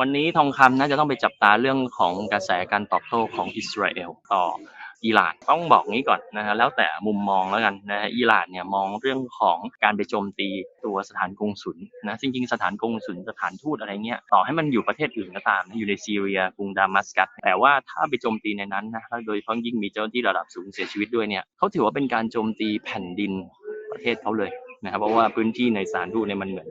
วันนี้ทองคำน่าจะต้องไปจับตาเรื่องของกระแสการตอบโต้ของอิสราเอลต่ออิหร่านต้องบอกงี้ก่อนนะฮะแล้วแต่มุมมองแล้วกันนะฮะอิหร่านเนี่ยมองเรื่องของการไปโจมตีตัวสถานกงสุลนะจริงๆสถานกงสุลสถานทูตอะไรเงี้ยต่อให้มันอยู่ประเทศอื่นก็ตามนะอยู่ในซีเรียกรุงดามัสกัสแต่ว่าถ้าไปโจมตีในนั้นนะโดยเฉพาะยิ่งมีเจ้าหน้าที่ระดับสูงเสียชีวิตด้วยเนี่ยเขาถือว่าเป็นการโจมตีแผ่นดินประเทศเขาเลยนะครับเพราะว่าพื้นที่ในสถานทูตเนี่ยมันเหมือน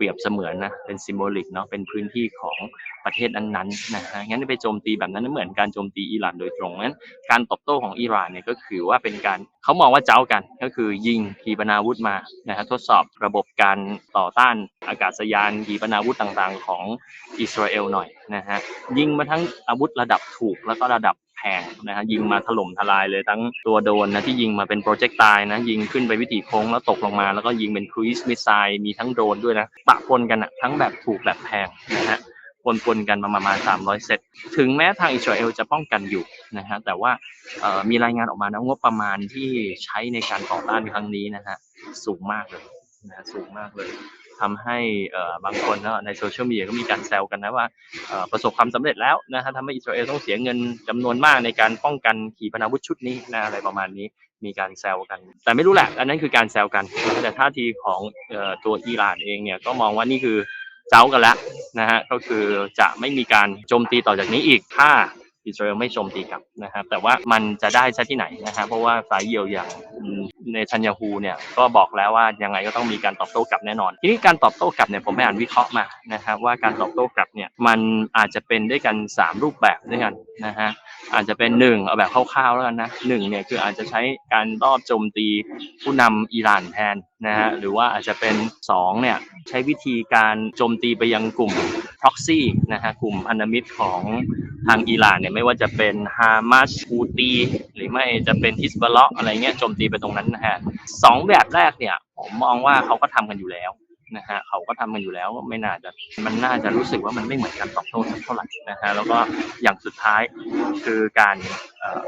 ปรียบเสมือนนะเป็นซิมโบลิกเนาะเป็นพื้นที่ของประเทศนั้นๆนะฮะงั้นไปโจมตีแบบนั้นเหมือนการโจมตีอิหร่านโดยตรงงั้นการตอบโต้ของอิหร่านเนี่ยก็คือว่าเป็นการเขามองว่าเจ้ากันก็คือยิงขีปนาวุธมานะฮะทดสอบระบบการต่อต้านอากาศยานขีปนาวุธต่างๆ ของอิสราเอลหน่อยนะฮะยิงมาทั้งอาวุธระดับถูกแล้วก็ระดับ แพงนะฮะยิงมาถล่มทลายเลยทั้งตัวโดรนนะที่ยิงมาเป็นโปรเจกต์ตายนะยิงขึ้นไปวิถีโค้งแล้วตกลงมา แล้วก็ยิงเป็นครู i สมิสไซล์มีทั้งโดรนด้วยนะปะปนกันอะทั้งแบบถูกแบบแพงนะฮะปนๆกันมาประมาณ 300 เซต ถึงแม้ทางอิสราเอลจะป้องกันอยู่นะฮะ แต่ว่ามีรายงานออกมานะงบประมาณที่ใช้ในการต่อต้านครั้งนี้นะฮะสูงมากเลยนะสูงมากเลย ทำให้บางคนในโซเชียลมีเดียก็มีการแซวกันนะว่าประสบความสำเร็จแล้วนะฮะทำให้อิสราเอลต้องเสียเงินจำนวนมากในการป้องกันขีปนาวุธชุดนี้นะอะไรประมาณนี้มีการแซวกัน แต่ไม่รู้แหละ อันนั้นคือการแซวกัน แต่ท่าทีของตัวอิหร่านเองเนี่ยก็มองว่านี่คือเจ้ากันแล้วนะฮะก็คือจะไม่มีการโจมตีต่อจากนี้อีกถ้าอิสราเอลไม่โจมตีกลับนะครับแต่ว่ามันจะได้ซะที่ไหนนะฮะเพราะว่าฝ่ายเยียวอย่าง เนทันยาฮูเนี่ยก็บอกแล้วว่ายังไงก็ต้องมีการตอบโต้กลับแน่นอน ทีนี้การตอบโต้กลับเนี่ยผมไปอ่านวิเคราะห์มานะครับว่าการตอบโต้กลับเนี่ยมันอาจจะเป็นด้วยกัน 3 รูปแบบด้วยกันนะฮะอาจจะเป็นหนึ่งเอาแบบคร่าวๆแล้วกันนะหนึ่งเนี่ยคืออาจจะใช้การรอบโจมตีผู้นำอิหร่านแทนนะฮะหรือว่าอาจจะเป็นสองเนี่ยใช้วิธีการโจมตีไปยังกลุ่ม proxy นะฮะกลุ่มพันธมิตรของทางอิหร่านเนี่ยไม่ว่าจะเป็นฮามาสฮูตี ไม่จะเป็นฮิสบอลล์อะไรเงี้ยโจมตีไปตรงนั้นนะฮะสองแบบแรกเนี่ย ผมมองว่าเขาก็ทำกันอยู่แล้วนะฮะเขาก็ทำกันอยู่แล้วไม่น่าจะมันน่าจะรู้สึกว่ามันไม่เหมือนการตอบโต้สักเท่าไหร่นะฮะแล้วก็อย่างสุดท้ายคือการ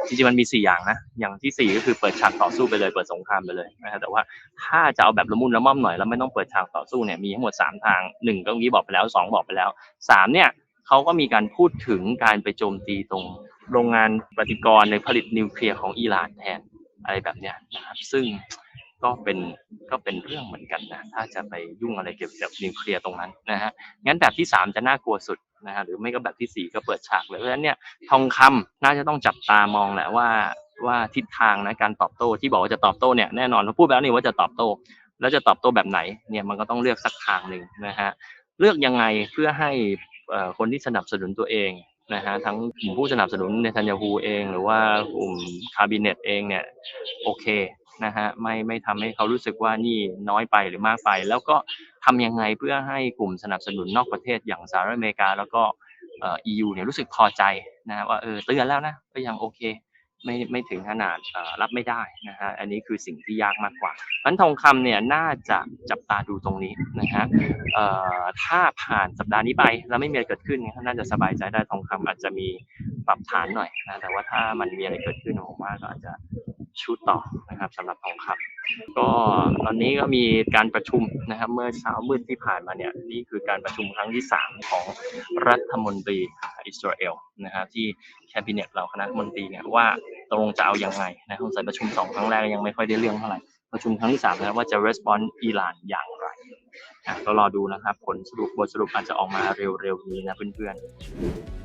จริงๆมันมีสี่อย่างนะอย่างที่สี่ก็คือเปิดฉากต่อสู้ไปเลยเปิดสงครามไปเลยนะฮะแต่ว่าถ้าจะเอาแบบละมุนละม่อมหน่อยแล้วไม่ต้องเปิดฉากต่อสู้เนี่ยมีทั้งหมดสามทางหนึ่งก็เมื่อกี้บอกไปแล้วสองบอกไปแล้วสามเนี่ยเขาก็มีการพูดถึงการไปโจมตีตรง โรงงานปฏิกรณ์ในผลิตนิวเคลียร์ของอิหร่านแทนอะไรแบบเนี้ยนะครับซึ่งก็เป็นก็เป็นเรื่องเหมือนกันนะถ้าจะไปยุ่งอะไรเกี่ยวกับนิวเคลียร์ตรงนั้นนะฮะงั้นแบบที่สามจะน่ากลัวสุดนะฮะหรือไม่ก็แบบที่สี่ก็เปิดฉากเลยเพราะฉะนั้นเนี่ยทองคำน่าจะต้องจับตามองแหละว่าว่าทิศทางนะการตอบโต้ที่บอกว่าจะตอบโต้เนี่ยแน่นอนเราพูดไปแล้วนี่ว่าจะตอบโต้ แล้วจะตอบโต้แบบไหนเนี่ยมันก็ต้องเลือกสักทางหนึ่งนะฮะเลือกยังไงเพื่อให้คนที่สนับสนุนตัวเอง นะฮะทั้งกลุ่มผู้สนับสนุนในทันยาฮูเอง หรือว่ากลุ่มคาบิเนตเองเนี่ยโอเคนะฮะไม่ไม่ทำให้เขารู้สึกว่านี่น้อยไปหรือมากไป แล้วก็ทำยังไงเพื่อให้กลุ่มสนับสนุนนอกประเทศอย่างสหรัฐอเมริกา แล้วก็เอ่อ EU เนี่ยรู้สึกพอใจนะฮะว่าเออเตือนแล้วนะก็ยังโอเค ไม่ไม่ถึงขนาดรับไม่ได้นะฮะอันนี้คือสิ่งที่ยากมากกว่าพันทองคำเนี่ยน่าจะจับตาดูตรงนี้นะฮะถ้าผ่านสัปดาห์นี้ไปแล้วไม่มีอะไรเกิดขึ้นเนี่ยน่าจะสบายใจได้ทองคำอาจจะมีปรับฐานหน่อยนะแต่ว่าถ้ามันมีอะไรเกิดขึ้นผมว่าก็อาจจะชุดต่อนะครับสำหรับทองคำ ก็ตอนนี้ก็มีการประชุมนะครับ เมื่อเช้ามืดที่ผ่านมาเนี่ยนี่คือการประชุมครั้งที่สามของรัฐมนตรีอิสราเอลนะฮะที่แคบิเนตเราคณะมนตรีเนี่ยว่าตกลงจะเอายังไงนะสงสัยประชุมสองครั้งแรกยังไม่ค่อยได้เรื่องเท่าไหร่ประชุมครั้งที่สามนะครับว่าจะ respond อิหร่านอย่างไรอะก็รอดูนะครับ ผลสรุปบทสรุปอาจจะออกมาเร็วๆนี้นะเพื่อนๆ